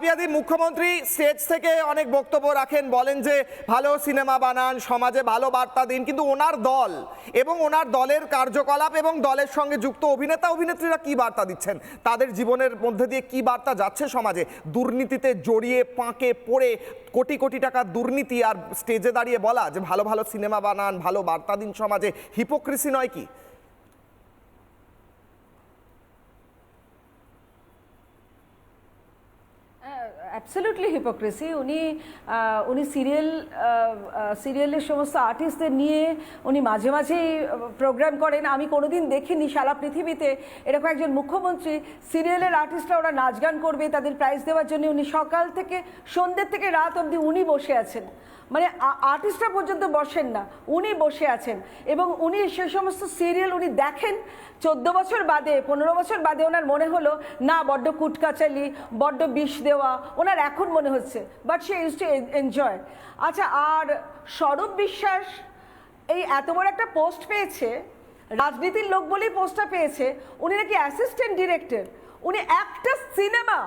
পিয়াদি মুখ্যমন্ত্রী স্টেজ থেকে অনেক বক্তব্য রাখেন, বলেন যে, ভালো সিনেমা বানান, সমাজে ভালো বার্তা দিন। কিন্তু ওনার দল এবং ওনার দলের কার্যকলাপ এবং দলের সঙ্গে যুক্ত অভিনেতা, অভিনেত্রীরা কি বার্তা দিচ্ছেন? তাদের জীবনের মধ্যে দিয়ে কি বার্তা যাচ্ছে সমাজে? দুর্নীতিতে জড়িয়ে পাঁকে পড়ে কোটি কোটি টাকার দুর্নীতি আর স্টেজে দাঁড়িয়ে বলা যে, ভালো ভালো সিনেমা বানান, ভালো বার্তা দিন সমাজে। হিপোক্রেসি নয় কি? অ্যাবসলিউটলি হিপোক্রেসি উনি উনি সিরিয়াল সিরিয়ালের সমস্ত আর্টিস্টদের নিয়ে উনি মাঝে মাঝেই প্রোগ্রাম করেন। আমি কোনোদিন দেখিনি সারা পৃথিবীতে এরকম একজন মুখ্যমন্ত্রী সিরিয়ালের আর্টিস্টরা ওরা নাচ গান করবে, তাদের প্রাইজ দেওয়ার জন্য। উনি সকাল থেকে সন্ধ্যের থেকে রাত অবধি উনি বসে আছেন। মানে আর্টিস্টরা পর্যন্ত বসেন না, উনি বসে আছেন। এবং উনি সে সমস্ত সিরিয়াল উনি দেখেন, চোদ্দ বছর বাদে, পনেরো বছর বাদে ওনার মনে হলো, না, বড্ড কুটকাচালি, বড্ড বিষ দেওয়া ওনার এখন মনে হচ্ছে but say use to enjoy আচ্ছা আর স্বরূপ বিশ্বাস এই এত বড় একটা পোস্ট পেয়েছে, রাজনীতির লোক বলেই পোস্টটা পেয়েছে, উনি নাকি অ্যাসিস্ট্যান্ট ডিরেক্টর উনি একটা সিনেমা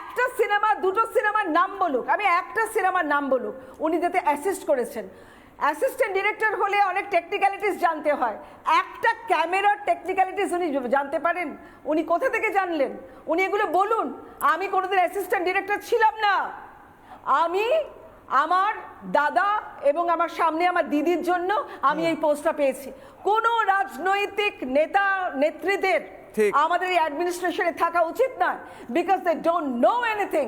একটা সিনেমা দুটো সিনেমার নাম বলুক, আমি একটা সিনেমার নাম বলুক, উনি যাতে অ্যাসিস্ট করেছেন। অ্যাসিস্ট্যান্ট ডিরেক্টর হলে অনেক টেকনিক্যালিটিস জানতে হয়। একটা ক্যামেরার টেকনিক্যালিটিস উনি জানতে পারেন। উনি কোথা থেকে জানলেন? উনি এগুলো বলুন। আমি কোনোদিন অ্যাসিস্ট্যান্ট ডিরেক্টর ছিলাম না। আমি আমার দাদা এবং আমার সামনে আমার দিদির জন্য আমি এই পোস্টটা পেয়েছি। কোনো রাজনৈতিক নেতা নেত্রীদের আমাদের এই অ্যাডমিনিস্ট্রেশনে থাকা উচিত নয়। Because they don't know anything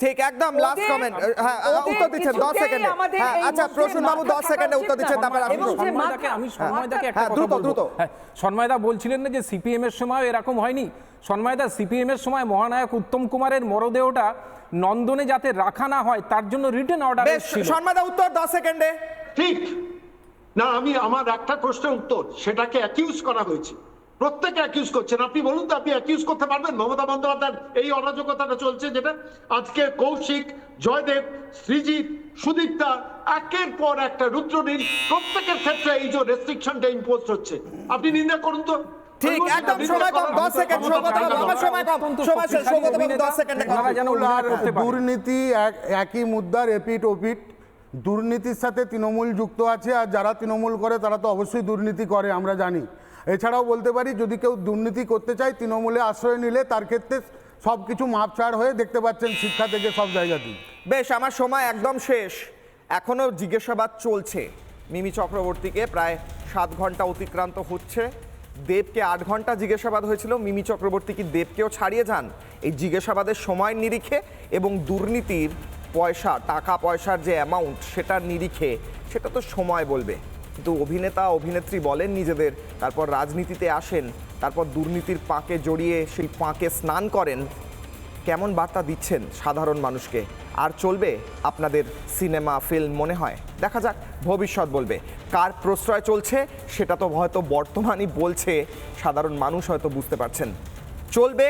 ঠিক একদম লাস্ট কমেন্ট হ্যাঁ উত্তর দিচ্ছেন দশ কিছুতেই সেকেন্ডে হ্যাঁ আচ্ছা প্রসূন বাবু মাথা দশ থাকা সেকেন্ডে উত্তর দিচ্ছেন তারপর আপনি সন্ময়দাকে আমি সন্ময়দাকে একটা হ্যাঁ, কথা দ্রুত, দ্রুত। হ্যাঁ সন্ময়দা বলছিলেন না যে সিপিএম এর সময় এরকম হয়নি। সন্ময়দা সিপিএম এর সময় মহানায়ক উত্তম কুমারের মরদেহটা নন্দনে যাতে রাখা না হয় তার জন্য রিটেন অর্ডার ছিল শর্মাদা উত্তর দশ সেকেন্ডে ঠিক। না আমি আমার একটা প্রশ্নের উত্তর সেটাকে অ্যাকিউজ করা হয়েছে। প্রত্যেকে অ্যাকিউজ করছেন। আপনি বলুন তো আপনি অ্যাকিউজ করতে পারবেন? মমতা বন্দ্যোপাধ্যায়ের এই অরাজকতাটা চলছে যেটা? আজকে কৌশিক জয়দেব সৃজিত সুদীপ্তা একের পর একটা রুদ্রনীল প্রত্যেকের ক্ষেত্রে এই যে রেস্ট্রিকশনটা ইম্পোজ হচ্ছে। আপনি নিন্দা করুন তো। ঠিক একদম সময় কম সেকেন্ড আমার সময় কম। সময় শেষ সেকেন্ডে। দুর্নীতি একই মুদ্রার এপিট ওপিট দুর্নীতির সাথে তৃণমূল যুক্ত আছে আর যারা তৃণমূল করে তারা তো অবশ্যই দুর্নীতি করে আমরা জানি। এছাড়াও বলতে পারি, যদি কেউ দুর্নীতি করতে চায়, তৃণমূলে আশ্রয় নিলে তার ক্ষেত্রে সব কিছু মাপছাড় হয়ে দেখতে পাচ্ছেন শিক্ষা থেকে সব জায়গাতেই। বেশ, আমার সময় একদম শেষ। এখনও জিজ্ঞাসাবাদ চলছে। মিমি চক্রবর্তীকে প্রায় সাত ঘণ্টা অতিক্রান্ত হচ্ছে। দেবকে আট ঘণ্টা জিজ্ঞাসাবাদ হয়েছিল। মিমি চক্রবর্তী কি দেবকেও ছাড়িয়ে যান? এই জিজ্ঞাসাবাদের সময়ের নিরিখে এবং দুর্নীতির পয়সা, টাকা পয়সার যে অ্যামাউন্ট সেটার নিরিখে, সেটা তো সময় বলবে। কিন্তু অভিনেতা, অভিনেত্রী বলেন নিজেদের। তারপর রাজনীতিতে আসেন, তারপর দুর্নীতির পাকে জড়িয়ে সেই পাকে স্নান করেন। কেমন বার্তা দিচ্ছেন সাধারণ মানুষকে? আর চলবে আপনাদের সিনেমা, ফিল্ম মনে হয়? দেখা যাক, ভবিষ্যৎ বলবে। কার প্রশ্রয় চলছে, সেটা তো হয়তো বর্তমানই বলছে। সাধারণ মানুষ হয়তো বুঝতে পারছেন। চলবে,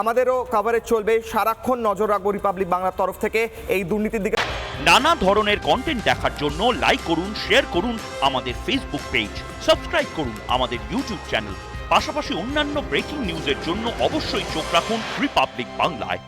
আমাদেরও কাভারেজ চলবে। সারাক্ষণ নজর রাখব রিপাবলিক বাংলার তরফ থেকে এই দুর্নীতির দিকে। নানা ধরনের কন্টেন্ট দেখার জন্য লাইক করুন শেয়ার করুন আমাদের ফেসবুক পেজ সাবস্ক্রাইব করুন আমাদের ইউটিউব চ্যানেল পাশাপাশি অন্যান্য ব্রেকিং নিউজের জন্য অবশ্যই চোখ রাখুন রিপাবলিক বাংলায়।